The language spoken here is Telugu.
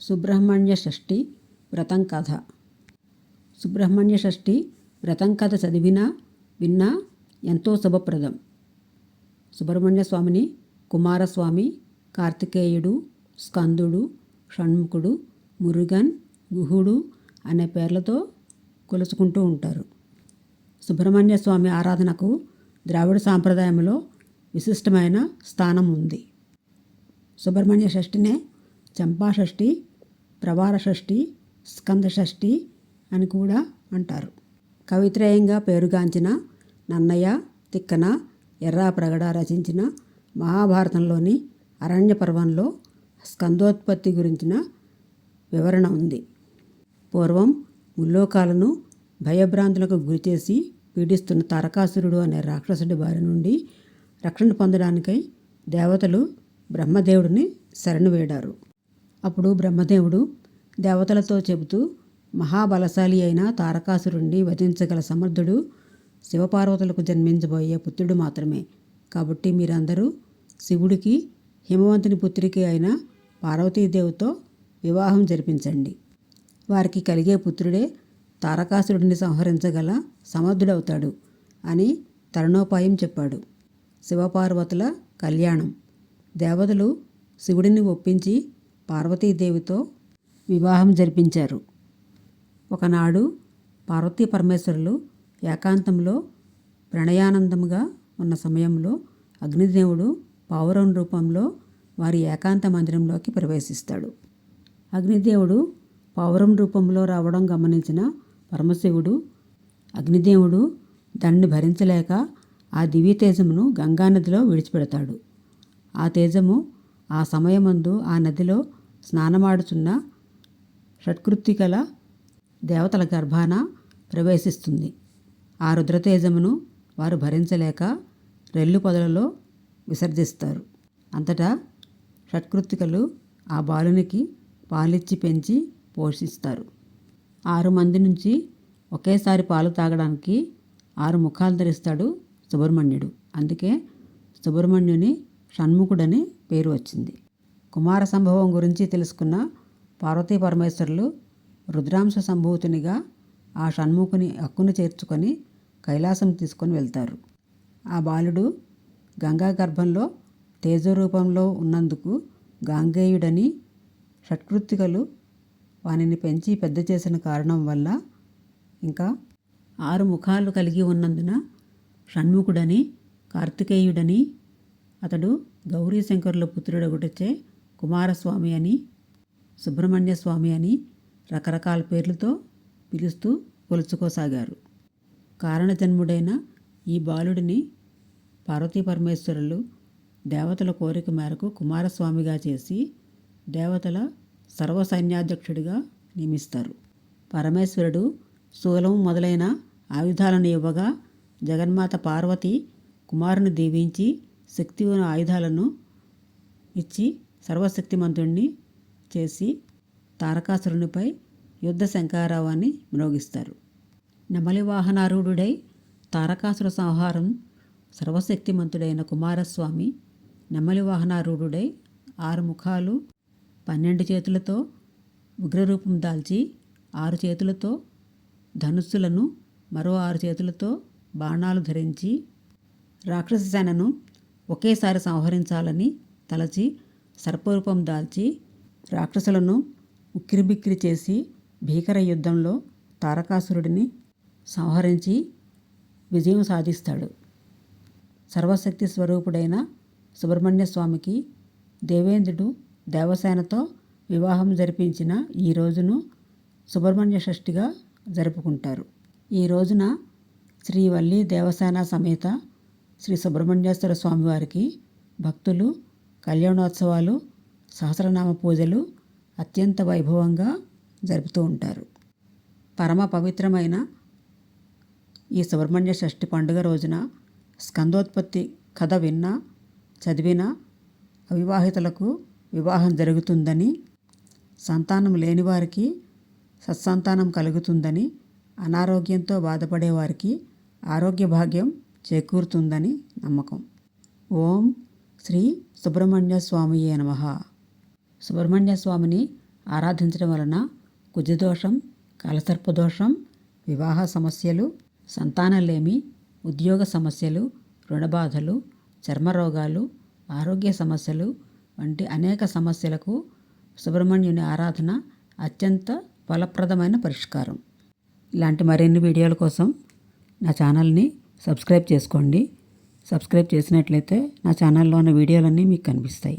సుబ్రహ్మణ్య షష్ఠి వ్రతం కథ. సుబ్రహ్మణ్య షష్ఠి వ్రతం కథ చదివినా విన్నా ఎంతో శుభప్రదం. సుబ్రహ్మణ్య స్వామిని కుమారస్వామి కార్తికేయుడు స్కందుడు షణ్ముఖుడు మురుగన్ గుహుడు అనే పేర్లతో కొలుచుకుంటూ ఉంటారు. సుబ్రహ్మణ్య స్వామి ఆరాధనకు ద్రావిడ సాంప్రదాయంలో విశిష్టమైన స్థానం ఉంది సుబ్రహ్మణ్య షష్ఠినే చంపా షష్ఠి ప్రవార షష్ఠి స్కంద షష్ఠి అని కూడా అంటారు. కవిత్రయంగా పేరుగాంచిన నన్నయ్య తిక్కన ఎర్రాప్రగడ రచించిన మహాభారతంలోని అరణ్య పర్వంలో స్కందోత్పత్తి గురించిన వివరణ ఉంది. పూర్వం ముల్లోకాలను భయభ్రాంతులకు గురిచేసి పీడిస్తున్న తారకాసురుడు అనే రాక్షసుడి బారి నుండి రక్షణ పొందడానికై దేవతలు బ్రహ్మదేవుడిని శరణు వేడారు. అప్పుడు బ్రహ్మదేవుడు దేవతలతో చెబుతూ మహాబలశాలి అయిన తారకాసురుణ్ణి వధించగల సమర్థుడు శివపార్వతులకు జన్మించబోయే పుత్రుడు మాత్రమే. కాబట్టి మీరందరూ శివుడికి హిమవంతుని పుత్రికి అయిన పార్వతీదేవితో వివాహం జరిపించండి. వారికి కలిగే పుత్రుడే తారకాసురుడిని సంహరించగల సమర్థుడవుతాడు అని తరుణోపాయం చెప్పాడు. శివపార్వతుల కళ్యాణం. దేవతలు శివుడిని ఒప్పించి పార్వతీదేవితో వివాహం జరిపించారు. ఒకనాడు పార్వతీ పరమేశ్వరులు ఏకాంతంలో ప్రణయానందముగా ఉన్న సమయంలో అగ్నిదేవుడు పావురం రూపంలో వారి ఏకాంత మందిరంలోకి ప్రవేశిస్తాడు. అగ్నిదేవుడు పావురం రూపంలో రావడం గమనించిన పరమశివుడు అగ్నిదేవుడు దాన్ని భరించలేక ఆ దివ్య తేజమును గంగానదిలో విడిచిపెడతాడు. ఆ తేజము ఆ సమయమందు ఆ నదిలో స్నానమాడుచున్న షట్కృత్తికల దేవతల గర్భాన ప్రవేశిస్తుంది. ఆ రుద్రతేజమును వారు భరించలేక రెల్లు పొదలలో విసర్జిస్తారు. అంతటా షట్కృత్తికలు ఆ బాలునికి పాలిచ్చి పెంచి పోషిస్తారు. ఆరు మంది నుంచి ఒకేసారి పాలు తాగడానికి ఆరు ముఖాలు ధరిస్తాడు సుబ్రహ్మణ్యుడు. అందుకే సుబ్రహ్మణ్యుని షణ్ముఖుడని పేరు వచ్చింది. కుమార సంభవం గురించి తెలుసుకున్న పార్వతీ పరమేశ్వరులు రుద్రాంశ సంభూతునిగా ఆ షణ్ముఖుని హక్కును చేర్చుకొని కైలాసం తీసుకొని వెళ్తారు. ఆ బాలుడు గంగా గర్భంలో తేజరూపంలో ఉన్నందుకు గాంగేయుడని షట్కృత్తికలు వానిని పెంచి పెద్ద చేసిన కారణం వల్ల ఇంకా ఆరు ముఖాలు కలిగి ఉన్నందున షణ్ముఖుడని కార్తికేయుడని అతడు గౌరీశంకరుల పుత్రుడొకటిచే కుమారస్వామి అని సుబ్రహ్మణ్య స్వామి అని రకరకాల పేర్లతో పిలుస్తూ కొలుచుకోసాగారు. కారణజన్ముడైన ఈ బాలుడిని పార్వతీ పరమేశ్వరులు దేవతల కోరిక మేరకు కుమారస్వామిగా చేసి దేవతల సర్వసైన్యాధ్యక్షుడిగా నియమిస్తారు. పరమేశ్వరుడు శూలం మొదలైన ఆయుధాలను ఇవ్వగా జగన్మాత పార్వతి కుమారుని దీవించి శక్తి ఉన్న ఆయుధాలను ఇచ్చి సర్వశక్తిమంతుణ్ణి చేసి తారకాసురునిపై యుద్ధ శంకారావాన్ని మ్రోగిస్తారు. నెమలి వాహనారూఢుడై తారకాసుర సంహారం సర్వశక్తిమంతుడైన కుమారస్వామి నెమలి వాహనారూఢుడై ఆరు ముఖాలు పన్నెండు చేతులతో ఉగ్రరూపం దాల్చి ఆరు చేతులతో ధనుస్సులను మరో ఆరు చేతులతో బాణాలు ధరించి రాక్షస సేనను ఒకేసారి సంహరించాలని తలచి సర్పరూపం దాల్చి రాక్షసులను ఉక్కిరిబిక్కిరి చేసి భీకర యుద్ధంలో తారకాసురుడిని సంహరించి విజయం సాధిస్తాడు. సర్వశక్తి స్వరూపుడైన సుబ్రహ్మణ్య స్వామికి దేవేంద్రుడు దేవసేనతో వివాహం జరిపించిన ఈ రోజును సుబ్రహ్మణ్య షష్ఠిగా జరుపుకుంటారు. ఈ రోజున శ్రీ వల్లి దేవసేన సమేత శ్రీ సుబ్రహ్మణ్యేశ్వర స్వామివారికి భక్తులు కళ్యాణోత్సవాలు సహస్రనామ పూజలు అత్యంత వైభవంగా జరుపుతూ ఉంటారు. పరమ పవిత్రమైన ఈ సుబ్రహ్మణ్య షష్ఠి పండుగ రోజున స్కందోత్పత్తి కథ విన్నా చదివిన అవివాహితులకు వివాహం జరుగుతుందని సంతానం లేని వారికి సత్సంతానం కలుగుతుందని అనారోగ్యంతో బాధపడే వారికి ఆరోగ్య భాగ్యం చేకూరుతుందని నమ్మకం. ఓం శ్రీ సుబ్రహ్మణ్య స్వామియే నమ. సుబ్రహ్మణ్య స్వామిని ఆరాధించడం వలన కుజదోషం కలసర్పదోషం వివాహ సమస్యలు సంతానలేమి ఉద్యోగ సమస్యలు రుణబాధలు చర్మరోగాలు ఆరోగ్య సమస్యలు వంటి అనేక సమస్యలకు సుబ్రహ్మణ్యుని ఆరాధన అత్యంత ఫలప్రదమైన పరిష్కారం. ఇలాంటి మరిన్ని వీడియోల కోసం నా ఛానల్ని సబ్స్క్రైబ్ చేసుకోండి. సబ్స్క్రైబ్ చేసినట్లయితే నా ఛానల్లో ఉన్న వీడియోలన్నీ మీకు కనిపిస్తాయి.